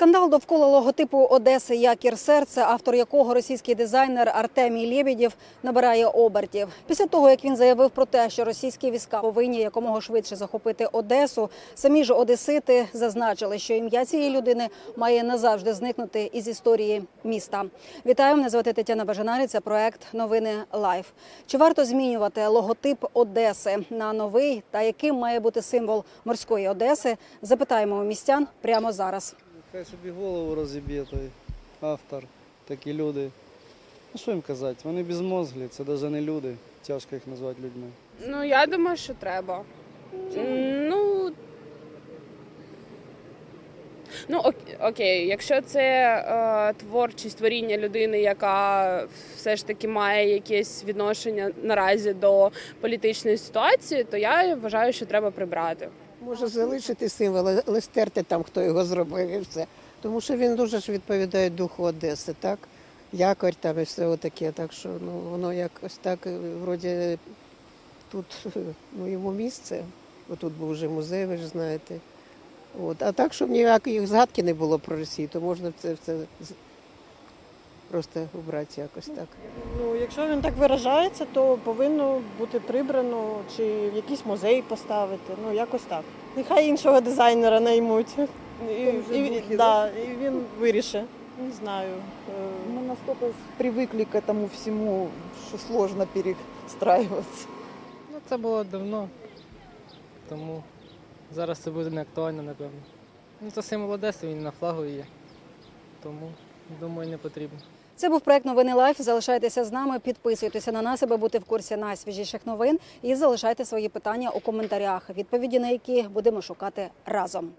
Скандал довкола логотипу Одеси Якір серце, автор якого російський дизайнер Артемій Лєбєдєв набирає обертів. Після того як він заявив про те, що російські війська повинні якомога швидше захопити Одесу, самі ж одесити зазначили, що ім'я цієї людини має назавжди зникнути із історії міста. Вітаю, мене звати Тетяна Бажанарі. Це проект Новини Лайф. Чи варто змінювати логотип Одеси на новий та яким має бути символ морської Одеси? Запитаємо у містян прямо зараз. Хай собі голову розіб'є той автор, такі люди. Ну що їм казати? Вони безмозглі, це навіть не люди. Тяжко їх назвати людьми. Ну, я думаю, що треба. Ну. Ок- окей, якщо це е, творчість творіння людини, яка все ж таки має якесь відношення наразі до політичної ситуації, то я вважаю, що треба прибрати. Може залишити символ, але стерти там, хто його зробив і все. Тому що він дуже ж відповідає духу Одеси, так? Якорь там і все таке. Так що ну, воно якось так, е, вроді тут ну, йому місце. Отут був вже музей, ви ж знаєте. От. А так, щоб ніякої згадки не було про Росію, то можна це все з- просто убрати якось так. Ну, якщо він так виражається, то повинно бути прибрано чи в якийсь музей поставити. Ну, якось так. Нехай іншого дизайнера наймуть. І, вже і, духи, да, і він вирішить. Не знаю. Е, Мы настолько привыкли к этому всему, что сложно перестраиваться. Ну, це було давно, тому зараз це буде не актуально, напевно. Ну, це символ Одеси, він на флагу є. Тому, думаю, не потрібно. Це був проект Новини Лайф. Залишайтеся з нами, підписуйтеся на нас, аби бути в курсі найсвіжіших новин. І залишайте свої питання у коментарях, відповіді на які будемо шукати разом.